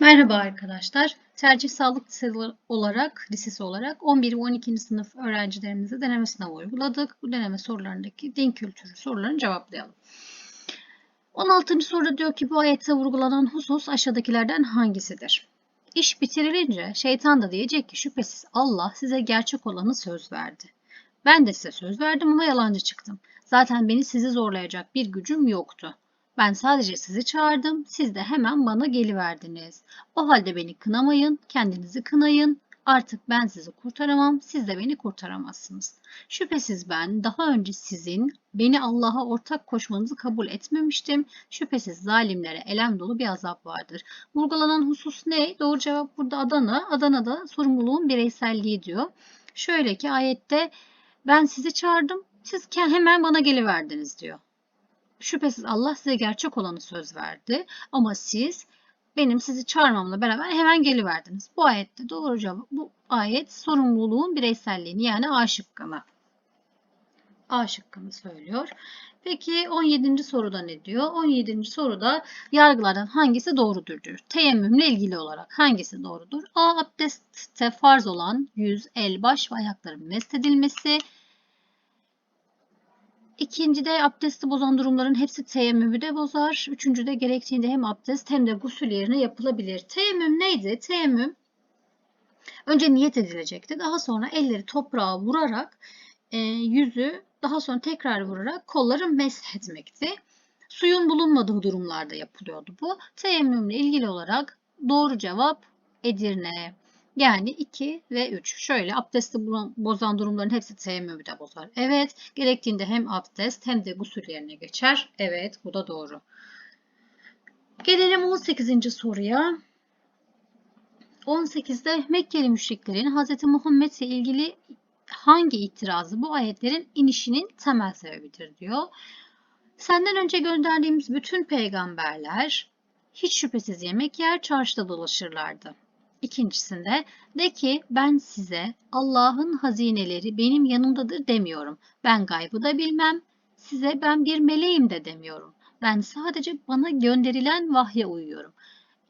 Merhaba arkadaşlar. Tercih Sağlık Lisesi olarak, lisesi olarak 11 ve 12. sınıf öğrencilerimize deneme sınavı uyguladık. Bu deneme sorularındaki din kültürü sorularını cevaplayalım. 16. soruda diyor ki bu ayette vurgulanan husus aşağıdakilerden hangisidir? İş bitirilince şeytan da diyecek ki şüphesiz Allah size gerçek olanı söz verdi. Ben de size söz verdim ama yalancı çıktım. Zaten beni sizi zorlayacak bir gücüm yoktu. Ben sadece sizi çağırdım, siz de hemen bana geliverdiniz. O halde beni kınamayın, kendinizi kınayın. Artık ben sizi kurtaramam, siz de beni kurtaramazsınız. Şüphesiz ben daha önce sizin beni Allah'a ortak koşmanızı kabul etmemiştim. Şüphesiz zalimlere elem dolu bir azap vardır. Vurgulanan husus ne? Doğru cevap burada Adana. Adana'da sorumluluğun bireyselliği diyor. Şöyle ki ayette ben sizi çağırdım, siz hemen bana geliverdiniz diyor. Şüphesiz Allah size gerçek olanı söz verdi ama siz benim sizi çağırmamla beraber hemen geliverdiniz. Bu ayette doğru cevap bu ayet sorumluluğun bireyselliğini yani A şıkkını A şıkkını söylüyor. Peki 17. soruda ne diyor? 17. soruda yargılardan hangisi doğrudur diyor. Teyemmümle ilgili olarak hangisi doğrudur? A. Abdestte farz olan yüz, el, baş ve ayakların mest edilmesi. İkincide abdesti bozan durumların hepsi teyemmümü de bozar. Üçüncüde gerektiğinde hem abdest hem de gusül yerine yapılabilir. Teyemmüm neydi? Teyemmüm önce niyet edilecekti. Daha sonra elleri toprağa vurarak e, yüzü daha sonra tekrar vurarak kolları mesh etmekti. Suyun bulunmadığı durumlarda yapılıyordu bu. Teyemmümle ilgili olarak doğru cevap Edirne. Yani 2 ve 3. Şöyle abdesti bozan durumların hepsi teyemmümü de bozar. Evet. Gerektiğinde hem abdest hem de gusül yerine geçer. Evet. Bu da doğru. Gelelim 18. soruya. 18'de Mekkeli müşriklerin Hz. Muhammed ile ilgili hangi itirazı bu ayetlerin inişinin temel sebebidir diyor. Senden önce gönderdiğimiz bütün peygamberler hiç şüphesiz yemek yer çarşıda dolaşırlardı. İkincisinde de ki ben size Allah'ın hazineleri benim yanımdadır demiyorum. Ben gaybı da bilmem. Size ben bir meleğim de demiyorum. Ben sadece bana gönderilen vahye uyuyorum.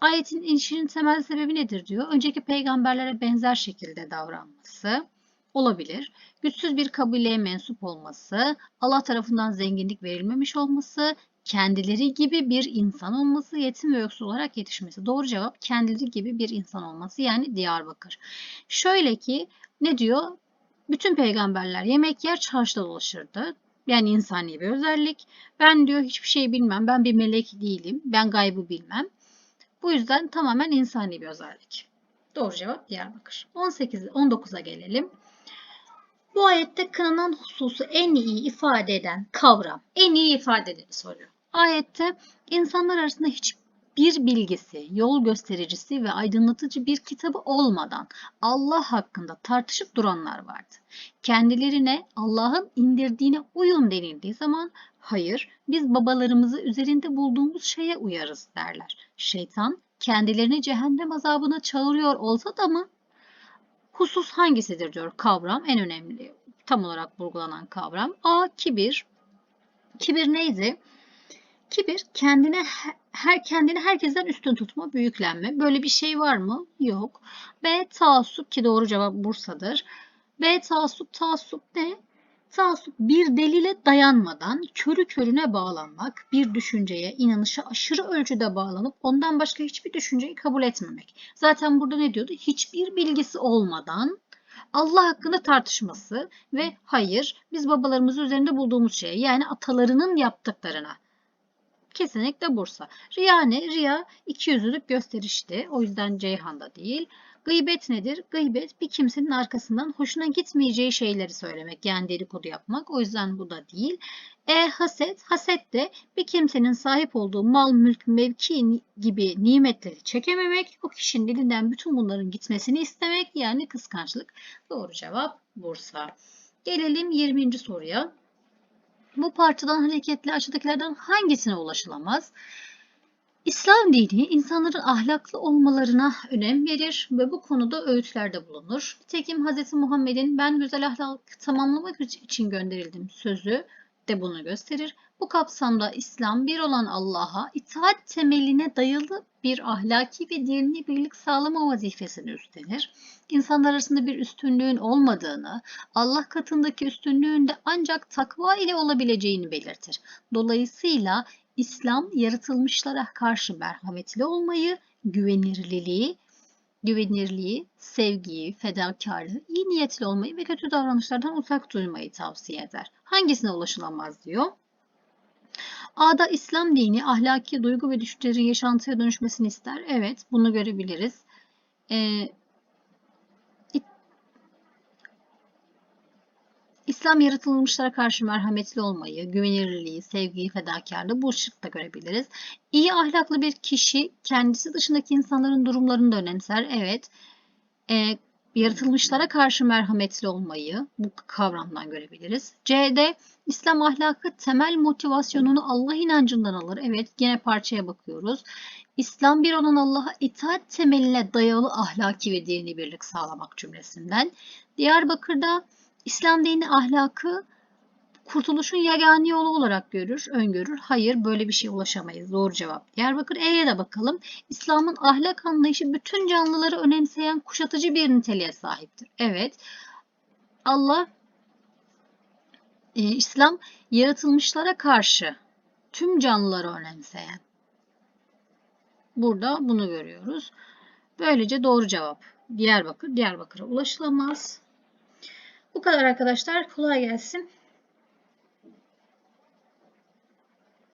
Ayetin inişinin temel sebebi nedir diyor. Önceki peygamberlere benzer şekilde davranması olabilir. Güçsüz bir kabileye mensup olması, Allah tarafından zenginlik verilmemiş olması, kendileri gibi bir insan olması, yetim ve yoksul olarak yetişmesi. Doğru cevap kendileri gibi bir insan olması yani Diyarbakır. Şöyle ki ne diyor? Bütün peygamberler yemek yer çarşıda dolaşırdı. Yani insani bir özellik. Ben diyor hiçbir şey bilmem. Ben bir melek değilim. Ben gaybı bilmem. Bu yüzden tamamen insani bir özellik. Doğru cevap Diyarbakır. 18 19'a gelelim. Bu ayette kınanan hususu en iyi ifade eden kavram, en iyi ifade edeni soruyor. Ayette insanlar arasında hiçbir bilgisi, yol göstericisi ve aydınlatıcı bir kitabı olmadan Allah hakkında tartışıp duranlar vardı. Kendilerine Allah'ın indirdiğine uyun denildiği zaman hayır biz babalarımızı üzerinde bulduğumuz şeye uyarız derler. Şeytan kendilerini cehennem azabına çağırıyor olsa da mı? Husus hangisidir diyor kavram en önemli tam olarak vurgulanan kavram. A. Kibir. Kibir neydi? Kibir kendine her kendini herkesten üstün tutma, büyüklenme. Böyle bir şey var mı? Yok. B taassup ki doğru cevap Bursa'dır. B taassup taassup ne? Taassup bir delile dayanmadan körü körüne bağlanmak, bir düşünceye, inanışa aşırı ölçüde bağlanıp ondan başka hiçbir düşünceyi kabul etmemek. Zaten burada ne diyordu? Hiçbir bilgisi olmadan Allah hakkında tartışması ve hayır biz babalarımızı üzerinde bulduğumuz şeye yani atalarının yaptıklarına Kesinlikle Bursa. Riya ne? Riya iki yüzlülük gösterişti. O yüzden Ceyhan'da değil. Gıybet nedir? Gıybet bir kimsenin arkasından hoşuna gitmeyeceği şeyleri söylemek. Yani dedikodu yapmak. O yüzden bu da değil. E haset. Haset de bir kimsenin sahip olduğu mal, mülk, mevki gibi nimetleri çekememek. O kişinin elinden bütün bunların gitmesini istemek. Yani kıskançlık. Doğru cevap Bursa. Gelelim 20. soruya. Bu parçadan hareketle aşağıdakilerden hangisine ulaşılamaz? İslam dini insanların ahlaklı olmalarına önem verir ve bu konuda öğütlerde bulunur. Nitekim Hz. Muhammed'in ben güzel ahlak tamamlamak için gönderildim sözü de bunu gösterir. Bu kapsamda İslam bir olan Allah'a itaat temeline dayalı bir ahlaki ve dini birlik sağlama vazifesini üstlenir. İnsanlar arasında bir üstünlüğün olmadığını, Allah katındaki üstünlüğün de ancak takva ile olabileceğini belirtir. Dolayısıyla İslam yaratılmışlara karşı merhametli olmayı, güvenirliliği, güvenirliği, sevgiyi, fedakarlığı, iyi niyetli olmayı ve kötü davranışlardan uzak durmayı tavsiye eder. Hangisine ulaşılamaz diyor? A'da İslam dini ahlaki duygu ve düşüncelerin yaşantıya dönüşmesini ister. Evet, bunu görebiliriz. Ee, İslam yaratılmışlara karşı merhametli olmayı, güvenilirliği, sevgiyi, fedakarlığı bu ışıkta görebiliriz. İyi ahlaklı bir kişi kendisi dışındaki insanların durumlarını da önemser. Evet, e, yaratılmışlara karşı merhametli olmayı bu kavramdan görebiliriz. C'de İslam ahlakı temel motivasyonunu Allah inancından alır. Evet, yine parçaya bakıyoruz. İslam bir olan Allah'a itaat temeline dayalı ahlaki ve dini birlik sağlamak cümlesinden. Diyarbakır'da İslam dini ahlakı kurtuluşun yegane yolu olarak görür, öngörür. Hayır böyle bir şeye ulaşamayız. Doğru cevap. Diyarbakır E'ye de bakalım. İslam'ın ahlak anlayışı bütün canlıları önemseyen kuşatıcı bir niteliğe sahiptir. Evet. Allah e, İslam yaratılmışlara karşı tüm canlıları önemseyen. Burada bunu görüyoruz. Böylece doğru cevap Diyarbakır. Diyarbakır'a ulaşılamaz. Bu kadar arkadaşlar. Kolay gelsin.